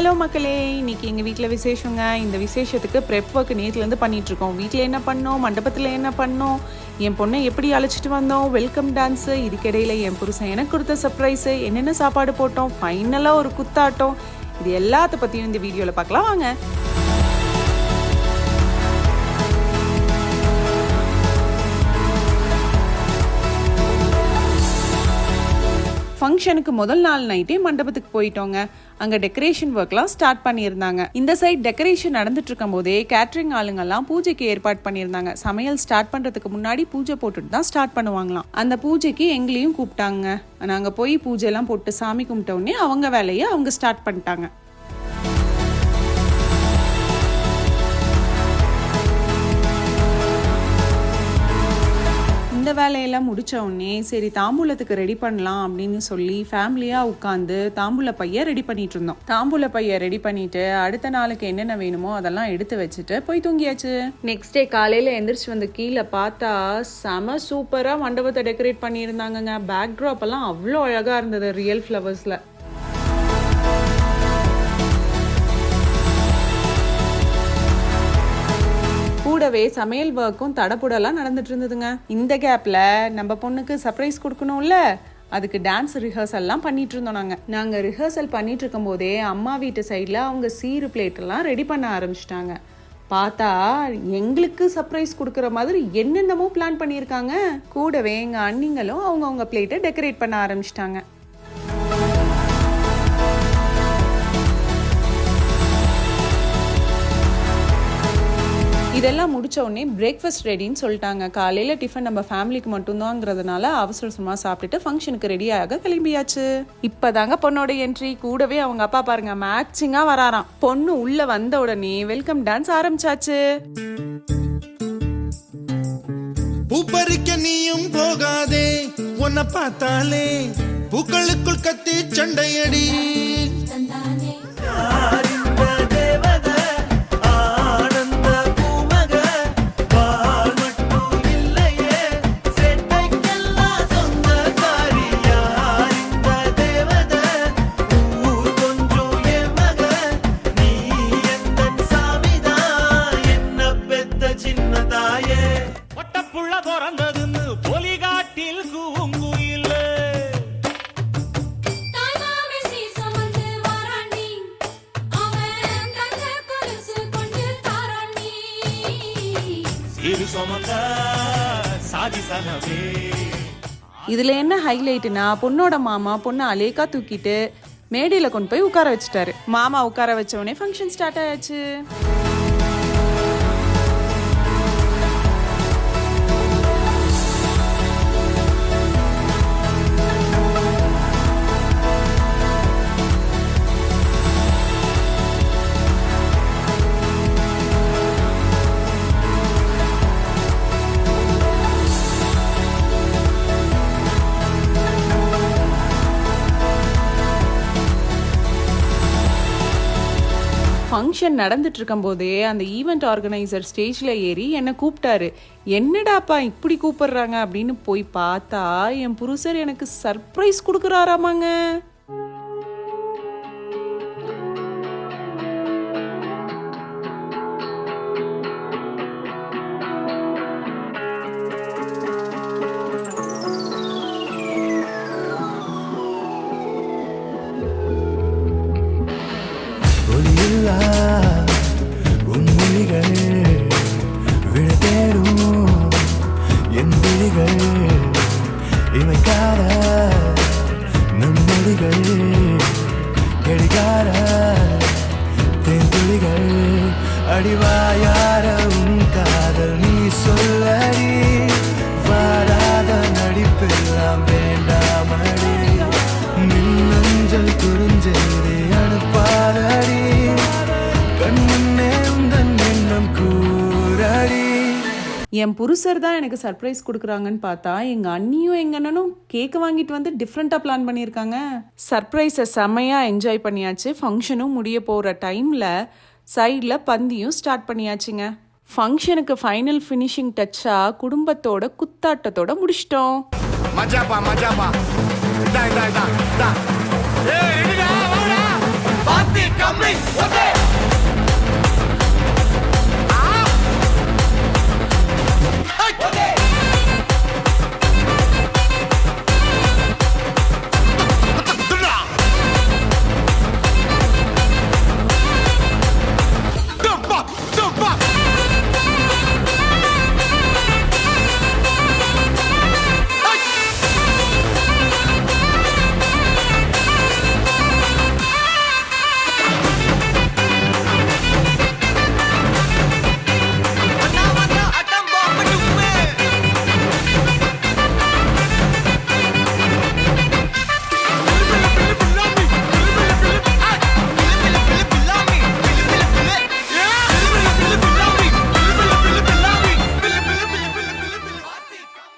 Hello மக்களே. இன்னைக்கு எங்கள் வீட்டில் விசேஷங்க. இந்த விசேஷத்துக்கு ப்ரெப் ஒர்க் நேற்றுலேருந்து பண்ணிகிட்ருக்கோம் வீட்டில் என்ன பண்ணோம்? மண்டபத்தில் என்ன பண்ணோம்? என் பொண்ணை எப்படி அழைச்சிட்டு வந்தோம்? வெல்கம் டான்ஸு இதுக்கிடையில் என் புருஷன் எனக்கு கொடுத்த சர்ப்ரைஸு என்னென்ன சாப்பாடு போட்டோம்? ஃபைனலாக ஒரு குத்தாட்டம். இது எல்லாத்த பற்றியும் இந்த வீடியோவில் பார்க்கலாம். வாங்க. ஃபங்க்ஷனுக்கு முதல் நாள் நைட்டே மண்டபத்துக்கு போயிட்டோங்க. அங்கே டெக்கரேஷன் ஒர்க்லாம் ஸ்டார்ட் பண்ணியிருந்தாங்க. இந்த சைட் டெக்கரேஷன் நடந்துட்டு இருக்கும் போதே கேட்ரிங் ஆளுங்கெல்லாம் பூஜைக்கு ஏற்பாடு பண்ணியிருந்தாங்க. சமையல் ஸ்டார்ட் பண்ணுறதுக்கு முன்னாடி பூஜை போட்டுட்டு தான் ஸ்டார்ட் பண்ணுவாங்களாம். அந்த பூஜைக்கு எங்களையும் கூப்பிட்டாங்க. நாங்கள் போய் பூஜைலாம் போட்டு சாமி கும்பிட்ட உடனே அவங்க வேலையை அவங்க ஸ்டார்ட் பண்ணிட்டாங்க. அந்த வேலையெல்லாம் முடித்த உடனே சரி தாம்பூலத்துக்கு ரெடி பண்ணலாம் அப்படின்னு சொல்லி ஃபேமிலியாக உட்காந்து தாம்பூல பைய ரெடி பண்ணிட்டு இருந்தோம். தாம்பூல பைய ரெடி பண்ணிட்டு அடுத்த நாளுக்கு என்னென்ன வேணுமோ அதெல்லாம் எடுத்து வச்சுட்டு போய் தூங்கியாச்சு. நெக்ஸ்ட் டே காலையில் எந்திரிச்சு வந்து கீழே பார்த்தா செம சூப்பராக மண்டபத்தை டெக்கரேட் பண்ணியிருந்தாங்கங்க. பேக்ட்ராப் எல்லாம் அவ்வளோ அழகாக இருந்தது ரியல் ஃப்ளவர்ஸில் கூடவே சமையல் ஒர்க்கும் தடப்புடலாம் நடந்துட்டு இருந்ததுங்க. இந்த கேப்ல நம்ம பொண்ணுக்கு சர்ப்ரைஸ் கொடுக்கணும்ல? அதுக்கு டான்ஸ் ரிஹர்சல்லாம் பண்ணிட்டு இருந்தோம் நாங்க. நாங்க ரிஹர்சல் பண்ணிட்டு இருக்கும் போதே அம்மா வீட்டு சைடில் அவங்க சீரு பிளேட் எல்லாம் ரெடி பண்ண ஆரம்பிச்சிட்டாங்க. பார்த்தா எங்களுக்கு சர்ப்ரைஸ் கொடுக்குற மாதிரி என்னென்னமோ பிளான் பண்ணியிருக்காங்க. கூடவே எங்கள் அண்ணிங்களும் அவங்கவுங்க பிளேட்டை டெக்கரேட் பண்ண ஆரம்பிச்சிட்டாங்க. இதெல்லாம் முடிச்ச உடனே பிரேக்ஃபாஸ்ட் ரெடின்னு சொல்லிட்டாங்க. காலையில் டிஃபன் நம்ம ஃபேமிலிக்கு மட்டும்தாங்கிறதுனால அவசர அவசரமாக சாப்பிட்டுட்டு ஃபங்க்ஷனுக்கு ரெடியாக கிளம்பியாச்சு. இப்போதாங்க பொண்ணோட என்ட்ரி கூடவே அவங்க அப்பா பாருங்க மேட்சிங்காக வராராம். பொண்ணு உள்ள வந்த உடனே வெல்கம் டான்ஸ் ஆரம்பிச்சாச்சு. பூப்பறிக்க நீயும் போகாதே உன்னை பார்த்தாலே பூக்களுக்குள் கத்தி சண்டையடி. ஒட்டப்புள்ள பிறந்ததுன்னு பொலிகாட்டில் கூங்குயில். சுமந்த சாதி சனவே இதில் என்ன ஹைலைட்டுனா பொண்ணோட மாமா பொண்ணை அலேக்கா தூக்கிட்டு மேடையில் கொண்டு போய் உட்கார வச்சுட்டாரு. மாமா உட்கார வச்ச உடனே ஃபங்க்ஷன் ஸ்டார்ட் ஆயாச்சு. ஃபங்க்ஷன் நடந்துட்டு இருக்கும்போதே அந்த ஈவெண்ட் ஆர்கனைசர் ஸ்டேஜில் ஏறி என்னை கூப்பிட்டாரு. என்னடாப்பா இப்படி கூப்பிடுறாங்க? அப்படின்னு போய் பார்த்தா என் புருஷர் எனக்கு சர்ப்ரைஸ் கொடுக்குறாராமாங்க. உன் விழ தேடும். என் விழிகள் இமைக்காத நம் மொழிகள் கடிகார தேன்துளிகள் அடிவாயார உன் காதல் நீ சொல்லடி. வாராத நடிப்பெல்லாம் வேண்டாமடி மின்னஞ்சல் குறுஞ்செய்தி என் புருஷர் தான் எனக்கு சர்ப்ரைஸ் கொடுக்குறாங்கன்னு பார்த்தா எங்கள் அண்ணியும் எங்கள் அண்ணனும் கேக் வாங்கிட்டு வந்து டிஃப்ரெண்ட்டாக பிளான் பண்ணியிருக்காங்க. சர்ப்ரைஸை செம்மையாக என்ஜாய் பண்ணியாச்சு. ஃபங்க்ஷனும் முடிய போகிற டைமில் சைடில் பந்தியும் ஸ்டார்ட் பண்ணியாச்சுங்க. ஃபங்க்ஷனுக்கு ஃபைனல் ஃபினிஷிங் டச்சாக குடும்பத்தோட குத்தாட்டத்தோட முடிச்சிட்டோம். மஜாப்பா மஜாப்பா. இதா இதா இதா இதா